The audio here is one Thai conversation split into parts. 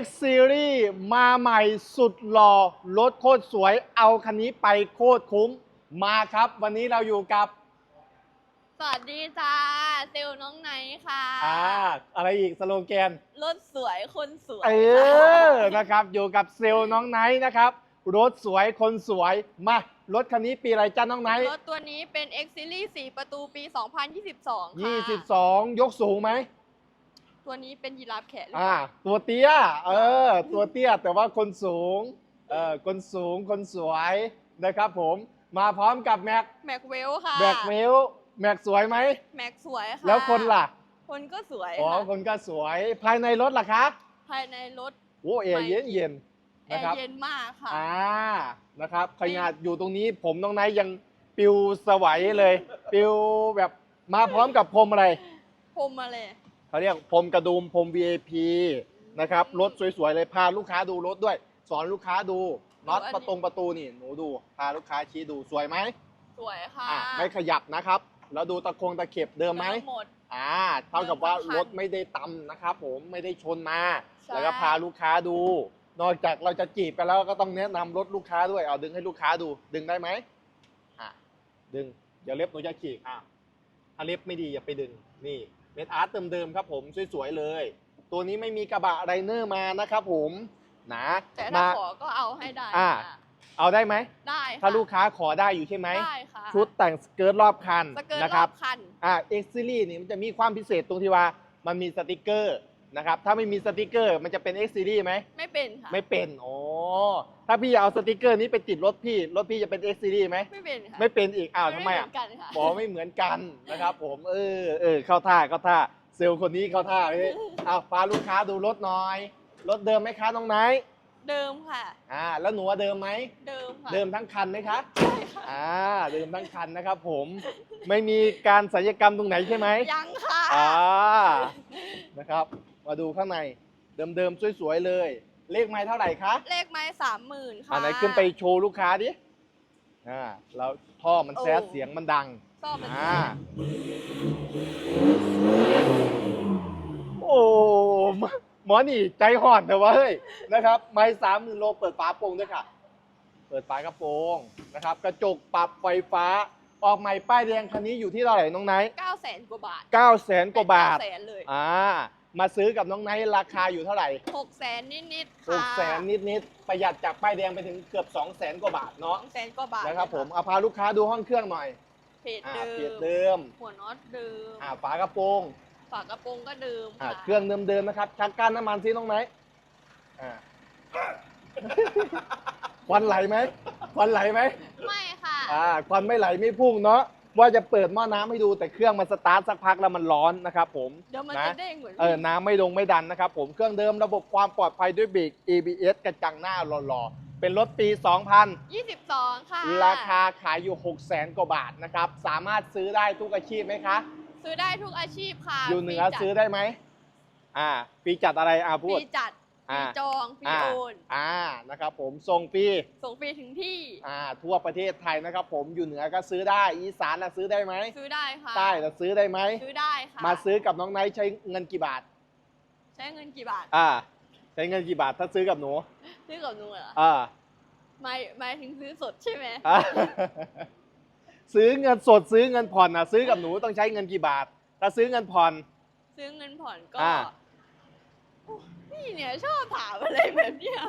X Series มาใหม่สุดหล่อรถโคตรสวยเอาคันนี้ไปโคตรคุ้มมาครับ วันนี้เราอยู่กับสวัสดีจ้าเซลล์น้องไนท์ค่ะอ่าอะไรอีกสโลแกน รถสวยคนสวยเอค่ะอนะครับ อยู่กับเซลล์น้องไนท์นะครับ รถสวยคนสวย มารถคันนี้ปีอะไรจ้าน้องไนท์รถตัวนี้เป็น X Series 4 ประตูปี 2022 ค่ะ22 ยกสูงไหม ตัวนี้เป็นยีราฟแขนอ่าตัวเตี้ย เออ ตัวเตี้ยแต่ว่าคนสูง เออ คนสูง คนสวยนะครับผม มาพร้อมกับแม็ก แม็กเวลค่ะแม็กเมลแม็กสวยไหม แม็กสวยค่ะแล้วคนล่ะ คนก็สวยอ๋อ ค่ะคนก็สวย ภายในรถล่ะคะภายในรถโอ้แอร์เย็นเย็นแอนะครับร์เย็นมากค่ะ อ่า นะครับ ขนาดอยู่ตรงนี้ผมน้องไนท์ยังปิวสวัยเลย ปิวแบบมาพร้อมกับพรมอะไร พรมมาเลย เขาเรียกพรมกระดุมพรม VIP นะครับรถสวยๆเลยพาลูกค้าดูรถด้วย สอนลูกค้าดูน็อตประตงประตูนี่หนูดู พาลูกค้าชี้ดูสวยไหมสวยค่ะอ่าไม่ขยับนะครับ แล้วดูตะคงตะเข็บเดิมไหมหมด อ่าเท่ากับว่าเดิมทั้งคันรถไม่ได้ตำนะครับผมไม่ได้ชนมา ใช่ แล้วก็พาลูกค้าดู นอกจากเราจะจีบกันแล้วก็ต้องแนะนำรถลูกค้าด้วยเอาดึงให้ลูกค้าดูดึงได้ไหมอะดึงเดี๋ยวเล็บหนูจะฉีกอะถ้าเล็บไม่ดีอย่าไปดึงนี่ เม็ดอาร์ตเดิมๆครับผมสวยๆเลย ตัวนี้ไม่มีกระบะไรเนอร์มานะครับผมนะแต่ถ้ามาขอก็เอาให้ได้อ่าค่ะเอาได้ไหมได้ค่ะถ้าลูกค้าขอได้อยู่ใช่ไหมได้ค่ะชุดแต่งสเกิร์ตรอบคันสเกิร์ตนะรครัอบบคันอ่า X Series นี่มันจะมีความพิเศษตรงที่ว่ามันมีสติกเกอร์ นะครับ ถ้าไม่มีสติกเกอร์ มันจะเป็น X Series ไหม ไม่เป็นค่ะ ไม่เป็นอ๋อถ้าพี่เอาสติกเกอร์นี้ไปติดรถพี่ รถพี่จะเป็น X Series ไหม ไม่เป็นค่ะไม่เป็นอีก อ้าวทำไมเหอะ นกันค่ะ บอกไม่เหมือนกันนะครับ ผมเออเออเข้าท่าเข้าท่าเซลล์คนนี้เข้าท่าเฮ้ยเอาพาลูกค้าดูรถหน่อย รถเดิมไหมคะน้องไนท์เดิมค่ะ อ่า แล้วหนูว่าเดิมไหม เดิมค่ะ เดิมทั้งคันไหมคะใช่ค่ะ อ่าเดิมทั้งคันนะครับผมไม่มีการศัลยกรรมตรงไหนใช่ไหมยังค่ะ อ่านะครับ มาดูข้างในเดิมๆสวยๆเลย เลขไม้เท่าไหร่คะเลขไม้สามหมื่นค่ะอันไหนขึ้นไปโชว์ลูกค้าดิอ่าแล้วท่อมันแซดโอ้เสียงมันดังซ่อมมันอ่าโอ้หมอหมอนี่ใจห่อนแต่ว่าเฮ้ยนะครับ ไม้สามหมื่นโลเปิดฝาโปร่งด้วยค่ะ เปิดฝากระโปรงนะครับ กระจกปรับไฟฟ้า ออกใหม่ป้ายแดงคันนี้อยู่ที่เท่าไหร่น้องไนท์เก้าแสนกว่าบาทเก้าแสนกว่าบาทเก้แสนเลยอ่ามาซื้อกับน้องไนท์ราคาอยู่เท่าไหร่หกแสนนิดๆหค่ะกแสนนิดๆประหยัดจากป้ายแดงไปถึงเกือบ2 0 0แสนกว่าบาทสเนาะองแสนกว่าบาทนะครับผมเอาพาลูกค้าดูห้องเครื่องหน่อยเพจอ่าเดิเปลี่ยนมเดิม หัวน็อตเดิมอ่าฝากระโปรงฝากระโปรงก็เดิมอ่าค่ะเครื่องเดิมๆนะครับชักก้านน้ำมันซิน้องไนท์อ่าควันไหลไหมควันไหลไหมไม่ค่ะ อ่าควันไม่ไหลไม่พุ่งเนาะว่าจะเปิดหม้อน้ำให้ดูแต่เครื่องมันสตาร์ทสักพักแล้วมันร้อนนะครับผมเดี๋ยวมันนะจะเด้งเหมือนเออน้ำไม่ดงไม่ดันนะครับผมเครื่องเดิมระบบความปลอดภัยด้วยเบรก ABS กระจังหน้าหล่อๆเป็นรถปี 2000ยี่สิบสองค่ะ ราคาขายอยู่ 6 0แสนกว่าบาทนะครับสามารถซื้อได้ทุกอาชีพไหมคะ ซื้อได้ทุกอาชีพค่ะอยู่เหนือฟรีจัดซื้อได้ไหมอ่าฟรีจัดอะไรอ่าฟพูรีดจัดฟรี อ่า จองฟรีอ่า โอนอ่า นะครับผมส่งฟรี ส่งฟรีถึงที่อ่า ทั่วประเทศไทยนะครับผม อยู่เหนือก็ซื้อได้ อีสานน่ะซื้อได้ไหมซื้อได้ค่ะใต้น่ะซื้อได้ไหม ซื้อได้ค่ะมาซื้อกับน้องไนท์ใช้เงินกี่บาท ใช้เงินกี่บาทอ่า ใช้เงินกี่บาทถ้าซื้อกับหนู ซื้อกับหนูเหรออ่าหมายหมายถึงซื้อสดใช่ไหมอะซื้อเงินสดซื้อเงินผ่อนนะซื้อกับหนูต้องใช้เงินกี่บาท ถ้าซื้อเงินผ่อน ซื้อเงินผ่อนก็อ่าโอ้พี่ เนี่ยชอบถามอะไรแบบเนี้ย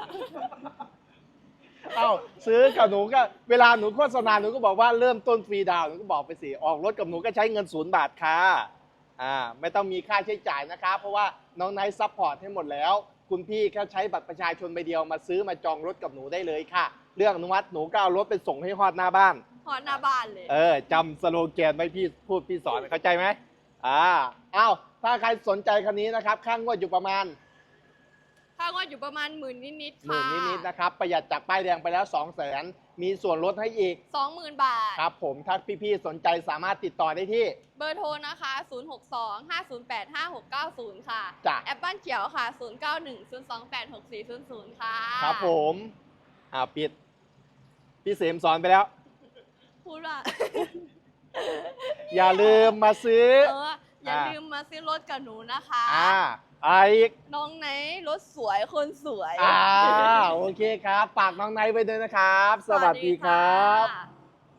เอ้าซื้อกับหนูก็เวลาหนูโฆษณาหนูก็บอกว่าเริ่มต้นฟรีดาวน์หนูก็บอกไปสิออกรถกับหนูก็ใช้เงินศูนย์บาทค่ะอ่าไม่ต้องมีค่าใช้จ่ายนะคะ เพราะว่าน้องไนท์ซัพพอร์ตให้หมดแล้ว คุณพี่แค่ใช้บัตรประชาชนใบเดียวมาซื้อมาจองรถกับหนูได้เลยค่ะ เรื่องอนุมัติหนูก็เอารถไปส่งให้ฮอดหน้าบ้าน หอหน้าบ้านเลย เออจำสโลแกนไว้พี่พูดพี่สอนเข้าใจไหมอ่าเอ้าถ้าใครสนใจคันนี้นะครับค่างวดอยู่ประมาณ ค่างวดอยู่ประมาณหมื่นนิดๆหมื่ค่ะนนิดๆนะครับ ประหยัดจากป้ายแดงไปแล้ว 2 0 0แสนมีส่วนลดให้อีก สองหมื่นบาท ครับผมถ้าพี่ๆสนใจสามารถติดต่อได้ที่ เบอร์โทรนะคะ 062 508 5690 ค่ะ จ้ะ แอปบ้านเขียวค่ะ 091 028 6400 ค่ะครับผมอ่าปิด พี่เสมสอนไปแล้ว พูดว่าอย่าลืมมาซื้อ เออ อย่าอ่าลืมมาซื้อรถกับหนูนะคะ อ่าอ่าอีก น้องไหนรถสวยคนสวย อ่า โอเคครับ ฝากน้องไนท์ไว้ด้วยนะครับ สวัสดีครับค่ะ